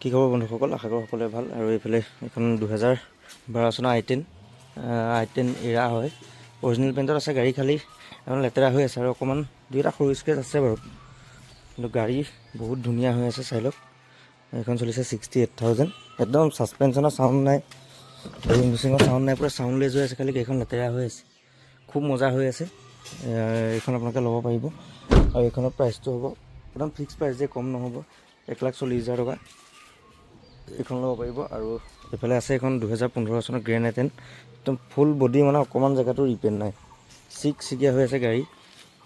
কি খবৰ বন্ধুসকল আশা কৰোঁ সকলোৱে ভালো। আৰু এইফালে এইখন দুহেজাৰ বাৰ চনৰ আই টেন আই টেন এৰা হয়। অৰিজিনেল পেণ্টত আছে গাড়ী খালী, এখন লেতেৰা হৈ আছে আৰু অকণমান দুই এটা সৰু আছে বাৰু। কিন্তু গাড়ী বহুত ধুনীয়া হৈ আছে চাই লওক। এইখন চলিছে ছিক্সটি এইট থাউজেণ্ড। একদম ছাছপেনশ্যনৰ চাউণ্ড নাই মিচিঙৰ চাউণ্ড নাই, পূৰা চাউণ্ডলেছ হৈ আছে, খালি গাড়ীখন লেতেৰা হৈ আছে। খুব মজা হৈ আছে। এইখন আপোনালোকে ল'ব পাৰিব। আৰু এইখনৰ প্ৰাইচটো হ'ব। একদম ফিক্স প্ৰাইচ যে কম নহ'ব, এক লাখ চল্লিছ হাজাৰ টকা। এইখন ল'ব পাৰিব আৰু এইফালে আছে এইখন দুহেজাৰ পোন্ধৰ চনৰ গ্ৰেণ্ড আইটেন একদম ফুল বডি মানে অকণমান জেগাতো ৰিপেণ্ট নাই। চিক চিকীয়া হৈ আছে গাড়ী।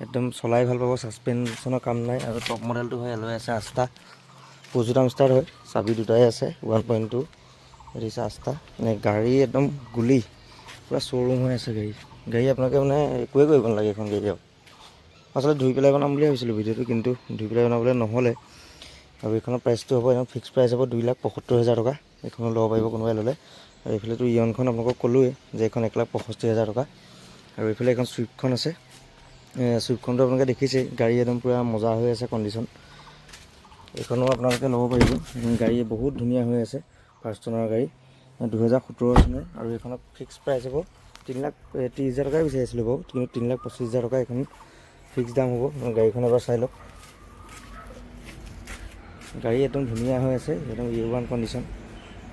একদম চলাই ভালো পাব ছাছপেনশ্যনৰ কাম নাই আৰু টপ মডেলটো হয়, এলৱে আছে আঠটা। পজিটাম ষ্টাৰ হয়, চাবি দুটাই আছে, ওৱান পইণ্ট টু। দিছে আঠটা। মানে গাড়ী একদম গুলি, পূৰা শ্ব'ৰুম হৈ আছে গাড়ী। গাড়ী আপোনালোকে মানে একোৱে কৰিব নালাগে এইখন গাড়ী আৰু। আচলতে ধুই পেলাই বনাম বুলি ভাবিছিলোঁ ভিডিঅ'টো, কিন্তু ধুই পেলাই বনাবলৈ নহ'লে। আৰু এইখনৰ প্ৰাইচটো হ'ব একদম ফিক্স প্ৰাইচ হ'ব দুই লাখ পঁয়সত্তৰ হাজাৰ টকা। এইখনো ল'ব পাৰিব কোনোবাই ল'লে। আৰু এইফালেতো ইয়নখন আপোনালোকক ক'লোৱেই যে এইখন এক লাখ পঁয়ষষ্ঠি হাজাৰ টকা। আৰু এইফালে এখন চুইফ্টখন আছে। চুইফ্টখনটো আপোনালোকে দেখিছেই, গাড়ী একদম পূৰা মজা হৈ আছে কণ্ডিশ্যন এইখনো আপোনালোকে ল'ব পাৰিব। গাড়ী বহুত ধুনীয়া হৈ আছে ফাৰ্ষ্ট অনাৰ গাড়ী, দুহেজাৰ সোতৰ চনৰ। আৰু এইখনত ফিক্স প্ৰাইচ হ'ব তিনি লাখ ত্ৰিছ হাজাৰ টকাই বিচাৰিছিলোঁ বাৰু, কিন্তু তিনি লাখ পঁচিছ হাজাৰ টকা এইখন ফিক্স দাম হ'ব। গাড়ীখন এবাৰ চাই লওক। গাড়ী একদম ধুনীয়া হৈ আছে, একদম ইউ কণ্ডিশ্যন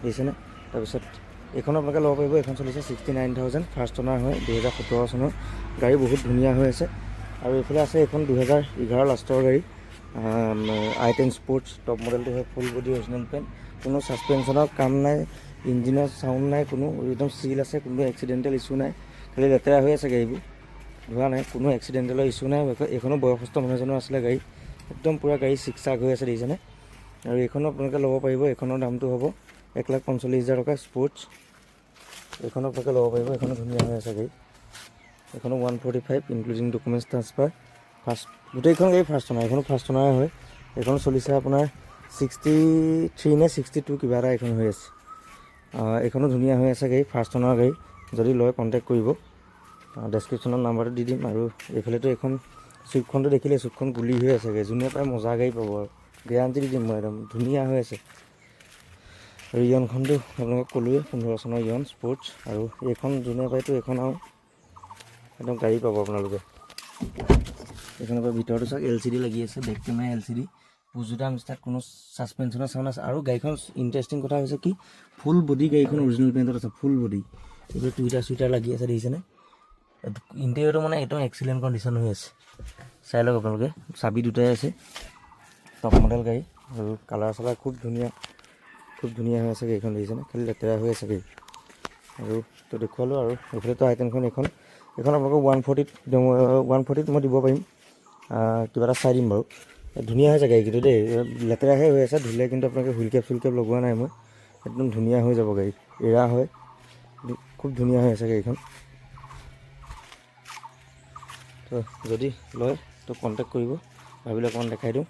দেখিছেনে তাৰপিছত এইখন আপোনালোকে ল'ব পাৰিব এইখন চলিছে ছিক্সটি নাইন থাউজেণ্ড ফাৰ্ষ্ট অনাৰ হয়, দুহেজাৰ সোতৰ চনৰ। গাড়ী বহুত ধুনীয়া হৈ আছে। আৰু এইফালে আছে এইখন দুহেজাৰ এঘাৰ লাষ্টৰ গাড়ী আই টেন স্পৰ্টছ টপ মডেলটো হয় ফুল বডি অৰিজিনেল পেণ্ট কোনো ছাছপেনশ্যনৰ কাম নাই ইঞ্জিনৰ চাউণ্ড নাই, কোনো, একদম চিল আছে, কোনো এক্সিডেণ্টেল ইছ্যু নাই, খালি লেতেৰা হৈ আছে গাড়ীবোৰ। ধোৱা নাই, কোনো এক্সিডেণ্টেলৰ ইছ্যু নাই এইখনো বয়সস্থ মানুহ এজনৰ আছিলে গাড়ী, একদম পূৰা গাড়ী চিক চাক হৈ আছে দেখিছেনে আৰু এইখনো আপোনালোকে ল'ব পাৰিব, এইখনৰ দামটো হ'ব এক লাখ পঞ্চল্লিছ হাজাৰ টকা স্পৰ্টছ এইখনো আপোনালোকে ল'ব পাৰিব, এইখনো ধুনীয়া হৈ আছে গাড়ী এইখনো one forty five including documents transfer first গোটেইখন গাড়ী ফাৰ্ষ্ট অনাৰ এইখনো ফাৰ্ষ্ট হয়। এইখন চলিছে আপোনাৰ ছিক্সটি থ্ৰী নে ছিক্সটি টু কিবা এটা এইখন হৈ আছে। এইখনো ধুনীয়া হৈ আছে গাড়ী ফাৰ্ষ্ট অনাৰ গাড়ী। যদি লয় কণ্টেক্ট কৰিব। ডেছক্ৰিপশ্যনত নাম্বাৰটো দি দিম আৰু এইফালেতো এইখন, চুইফ্টখনটো দেখিলে চুইফ্টখন গুলি হৈ আছে গাড়ী, যোনে পায় মজা গাড়ী পাব আৰু। দি দিম মই একদম ধুনীয়া হৈ আছে। আৰু ইয়নখনটো আপোনালোকক ক'লোৱে, পোন্ধৰ চনৰ ইয়ন স্পৰ্টছ আৰু এইখন যোনে পায়তো এইখন আৰু একদম গাড়ী পাব আপোনালোকে। এইখনৰ পৰা ভিতৰতো চাওক এল চি ডি লাগি আছে back camera L C D পুজোটা ষ্টাৰ্ট কোনো ছাছপেনশ্যনৰ চাউণ্ড আছে আৰু গাড়ীখন ইণ্টাৰেষ্টিং কথা হৈছে কি ফুল বডি গাড়ীখন অৰিজিনেল পেইণ্টত আছে ফুল বডি এইবোৰ টুইটাৰ চুইটাৰ লাগি আছে, দেখিছেনে? ইণ্টেৰিয়ৰটো মানে একদম এক্সিলেণ্ট কণ্ডিশ্যন হৈ আছে। চাই লওক আপোনালোকে, চাবি দুটাই আছে। টপ মডেল গাড়ী আৰু কালাৰ চালাৰ খুব ধুনীয়া খুব ধুনীয়া হৈ আছে গাড়ীখন দেখিছেনে খালি লেতেৰা হৈ আছে আৰু তো দেখুৱালোঁ আৰু এইফালেতো আইটেনখন, এইখন এইখন আপোনালোকক ওৱান ফৰ্টিত ওৱান ফৰ্টিত মই দিব পাৰিম। কিবা এটা চাই দিম বাৰু। ধুনীয়া হৈছে গাড়ী কিন্তু দেই লেতেৰাহে হৈ আছে, ধুলে কিন্তু আপোনালোকে হুইল কেপ চুইল কেপ লগোৱা নাই মই একদম ধুনীয়া হৈ যাব গাড়ী, এৰা হয়। খুব ধুনীয়া হৈ আছে গাড়ীখন। তো যদি লয় তো কণ্টেক্ট কৰিব, ভাবিলে অকণমান দেখাই দিওঁ।